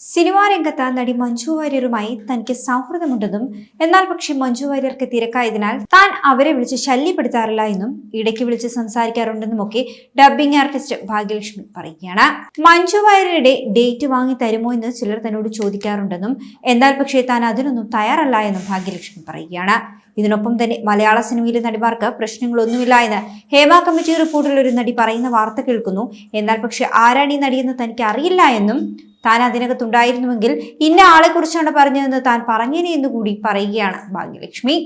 Cinema രംഗത്ത് നടി മഞ്ജു വാര്യരുമായി തനിക്ക് സൗഹൃദമുണ്ടെന്നും എന്നാൽ പക്ഷേ മഞ്ജു വാര്യർക്ക് തിരക്കായതിനാൽ താൻ അവരെ വിളിച്ച് ശല്യപ്പെടുത്താറില്ല എന്നും ഇടയ്ക്ക് വിളിച്ച് സംസാരിക്കാറുണ്ടെന്നും ഒക്കെ ഡബ്ബിംഗ് ആർട്ടിസ്റ്റ് ഭാഗ്യലക്ഷ്മി പറയുകയാണ്. മഞ്ജു വാര്യരുടെ ഡേറ്റ് വാങ്ങി തരുമോ എന്ന് ചിലർ തന്നോട് ചോദിക്കാറുണ്ടെന്നും എന്നാൽ പക്ഷേ താൻ അതിനൊന്നും തയ്യാറല്ല എന്നും ഭാഗ്യലക്ഷ്മി പറയുകയാണ്. ഇതിനൊപ്പം തന്നെ മലയാള സിനിമയിലെ നടിമാർക്ക് പ്രശ്നങ്ങളൊന്നുമില്ല എന്ന് ഹേമ കമ്മിറ്റി റിപ്പോർട്ടിൽ ഒരു നടി പറയുന്ന വാർത്ത കേൾക്കുന്നു. എന്നാൽ പക്ഷെ ആരാണ് ഈ നടിയെന്ന് തനിക്ക് അറിയില്ല എന്നും താൻ അതിനകത്തുണ്ടായിരുന്നുവെങ്കിൽ ഇന്ന ആളെ കുറിച്ചാണ് പറഞ്ഞതെന്ന് താൻ പറഞ്ഞേനെ എന്ന് കൂടി പറയുകയാണ് ഭാഗ്യലക്ഷ്മി.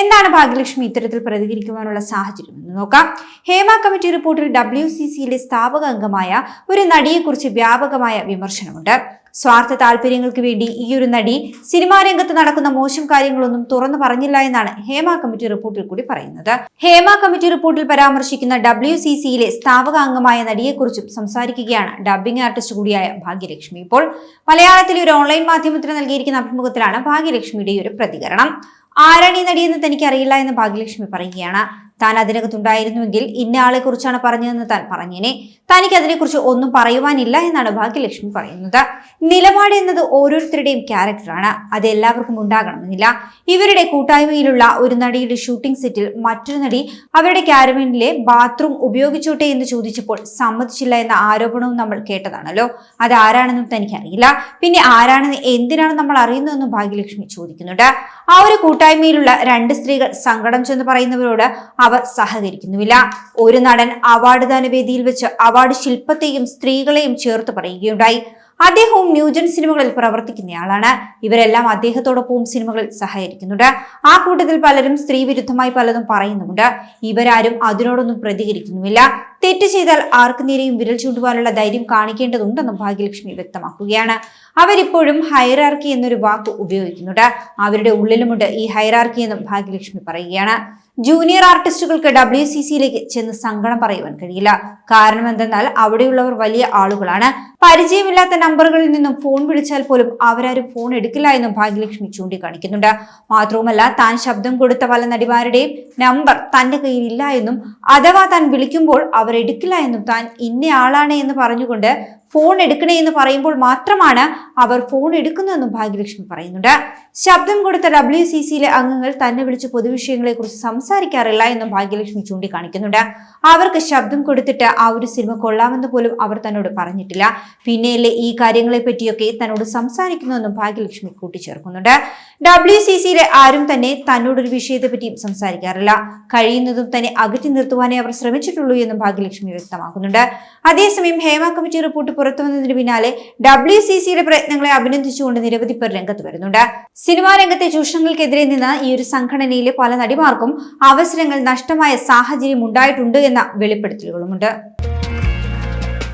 എന്താണ് ഭാഗ്യലക്ഷ്മി ഇത്തരത്തിൽ പ്രതികരിക്കുവാനുള്ള സാഹചര്യം എന്ന് നോക്കാം. ഹേമ കമ്മിറ്റി റിപ്പോർട്ടിൽ ഡബ്ല്യു സി സിയിലെ സ്ഥാപക അംഗമായ ഒരു നടിയെക്കുറിച്ച് വ്യാപകമായ വിമർശനമുണ്ട്. സ്വാർത്ഥ താല്പര്യങ്ങൾക്ക് വേണ്ടി ഈ ഒരു നടി സിനിമാ രംഗത്ത് നടക്കുന്ന മോശം കാര്യങ്ങളൊന്നും തുറന്നു പറഞ്ഞില്ല എന്നാണ് ഹേമ കമ്മിറ്റി റിപ്പോർട്ടിൽ കൂടി പറയുന്നത്. ഹേമ കമ്മിറ്റി റിപ്പോർട്ടിൽ പരാമർശിക്കുന്ന ഡബ്ല്യു സി സിയിലെ സ്ഥാപക അംഗമായ നടിയെക്കുറിച്ചും സംസാരിക്കുകയാണ് ഡബ്ബിംഗ് ആർട്ടിസ്റ്റ് കൂടിയായ ഭാഗ്യലക്ഷ്മി. ഇപ്പോൾ മലയാളത്തിലെ ഒരു ഓൺലൈൻ മാധ്യമത്തിന് നൽകിയിരിക്കുന്ന അഭിമുഖത്തിലാണ് ഭാഗ്യലക്ഷ്മിയുടെ ഒരു പ്രതികരണം. ആരാണ് ഈ നടിയെന്ന് തനിക്കറിയില്ല എന്ന് ഭാഗ്യലക്ഷ്മി പറയുകയാണ്. താൻ അതിനകത്തുണ്ടായിരുന്നുവെങ്കിൽ ഇന്ന ആളെ കുറിച്ചാണ് പറഞ്ഞതെന്ന് താൻ പറഞ്ഞേനെ. തനിക്ക് അതിനെക്കുറിച്ച് ഒന്നും പറയുവാനില്ല എന്നാണ് ഭാഗ്യലക്ഷ്മി പറയുന്നത്. നിലപാട് എന്നത് ഓരോരുത്തരുടെയും ക്യാരക്ടറാണ് അത് എല്ലാവർക്കും ഉണ്ടാകണമെന്നില്ല. ഇവരുടെ കൂട്ടായ്മയിലുള്ള ഒരു നടിയുടെ ഷൂട്ടിംഗ് സെറ്റിൽ മറ്റൊരു നടി അവരുടെ ക്യാരവനിലെ ബാത്റൂം ഉപയോഗിച്ചോട്ടെ എന്ന് ചോദിച്ചപ്പോൾ സമ്മതിച്ചില്ല എന്ന ആരോപണവും നമ്മൾ കേട്ടതാണല്ലോ. അത് ആരാണെന്നും തനിക്കറിയില്ല. പിന്നെ ആരാണെന്ന് എന്തിനാണ് നമ്മൾ അറിയുന്നതെന്നും ഭാഗ്യലക്ഷ്മി ചോദിക്കുന്നുണ്ട്. ആ ഒരു കൂട്ടായ്മയിലുള്ള രണ്ട് സ്ത്രീകൾ സങ്കടം ചെന്ന് പറയുന്നവരോട് അവർ സഹകരിക്കുന്നുമില്ല. ഒരു നടൻ അവാർഡ് ദാനവേദിയിൽ വെച്ച് അവാർഡ് ശില്പത്തെയും സ്ത്രീകളെയും ചേർത്ത് പറയുകയുണ്ടായി. അദ്ദേഹവും ന്യൂജൻ സിനിമകളിൽ പ്രവർത്തിക്കുന്നയാളാണ്. ഇവരെല്ലാം അദ്ദേഹത്തോടൊപ്പവും സിനിമകളിൽ സഹകരിക്കുന്നുണ്ട്. ആ കൂട്ടത്തിൽ പലരും സ്ത്രീ വിരുദ്ധമായി പലതും പറയുന്നുമുണ്ട്. ഇവരാരും അതിനോടൊന്നും പ്രതികരിക്കുന്നുമില്ല. തെറ്റ് ചെയ്താൽ ആർക്ക് നേരെയും വിരൽ ചൂണ്ടുവാനുള്ള ധൈര്യം കാണിക്കേണ്ടതുണ്ടെന്നും ഭാഗ്യലക്ഷ്മി വ്യക്തമാക്കുകയാണ്. അവരിപ്പോഴും ഹൈറാർക്കി എന്നൊരു വാക്ക് ഉപയോഗിക്കുന്നുണ്ട്. അവരുടെ ഉള്ളിലുമുണ്ട് ഈ ഹൈറാർക്കി എന്നും ഭാഗ്യലക്ഷ്മി പറയുകയാണ്. ജൂനിയർ ആർട്ടിസ്റ്റുകൾക്ക് ഡബ്ല്യു സി സിയിലേക്ക് ചെന്ന് സങ്കടം പറയുവാൻ കഴിയില്ല. കാരണം എന്തെന്നാൽ അവിടെയുള്ളവർ വലിയ ആളുകളാണ്. പരിചയമില്ലാത്ത നമ്പറുകളിൽ നിന്നും ഫോൺ വിളിച്ചാൽ പോലും അവരാരും ഫോൺ എടുക്കില്ല എന്നും ഭാഗ്യലക്ഷ്മി ചൂണ്ടിക്കാണിക്കുന്നുണ്ട്. മാത്രവുമല്ല താൻ ശബ്ദം കൊടുത്ത പല നടിമാരുടെയും നമ്പർ തന്റെ കയ്യിൽ ഇല്ല എന്നും അഥവാ താൻ വിളിക്കുമ്പോൾ അവർ എടുക്കില്ല എന്നും താൻ ഇന്ന ആളാണ് എന്ന് പറഞ്ഞുകൊണ്ട് ഫോൺ എടുക്കണേ എന്ന് പറയുമ്പോൾ മാത്രമാണ് അവർ ഫോൺ എടുക്കുന്നതെന്നും ഭാഗ്യലക്ഷ്മി പറയുന്നുണ്ട്. ശബ്ദം കൊടുത്ത ഡബ്ല്യു സി സിയിലെ അംഗങ്ങൾ തന്നെ വിളിച്ച് പൊതുവിഷയങ്ങളെ കുറിച്ച് സംസാരിക്കാറില്ല എന്നും ഭാഗ്യലക്ഷ്മി ചൂണ്ടിക്കാണിക്കുന്നുണ്ട്. അവർക്ക് ശബ്ദം കൊടുത്തിട്ട് ആ ഒരു സിനിമ കൊള്ളാമെന്ന് പോലും അവർ തന്നോട് പറഞ്ഞിട്ടില്ല. പിന്നെയല്ലേ ഈ കാര്യങ്ങളെ പറ്റിയൊക്കെ തന്നോട് സംസാരിക്കുന്നുവെന്നും ഭാഗ്യലക്ഷ്മി കൂട്ടിച്ചേർക്കുന്നുണ്ട്. ഡബ്ല്യു സി സിയിലെ ആരും തന്നെ തന്നോടൊരു വിഷയത്തെ പറ്റിയും സംസാരിക്കാറില്ല. കഴിയുന്നതും തന്നെ അകറ്റി നിർത്തുവാനേ അവർ ശ്രമിച്ചിട്ടുള്ളൂ എന്നും ഭാഗ്യലക്ഷ്മി വ്യക്തമാക്കുന്നുണ്ട്. അതേസമയം ഹേമ കമ്മിറ്റി റിപ്പോർട്ട് പുറത്തു വന്നതിന് പിന്നാലെ ഡബ്ല്യു സി സിയുടെ പ്രയത്നങ്ങളെ അഭിനന്ദിച്ചുകൊണ്ട് നിരവധി പേർ രംഗത്ത് വരുന്നുണ്ട്. സിനിമാ രംഗത്തെ ചൂഷണങ്ങൾക്കെതിരെ നിന്ന് ഈ ഒരു സംഘടനയിലെ പല നടിമാർക്കും അവസരങ്ങൾ നഷ്ടമായ സാഹചര്യം ഉണ്ടായിട്ടുണ്ട് എന്ന വെളിപ്പെടുത്തലുകളുമുണ്ട്.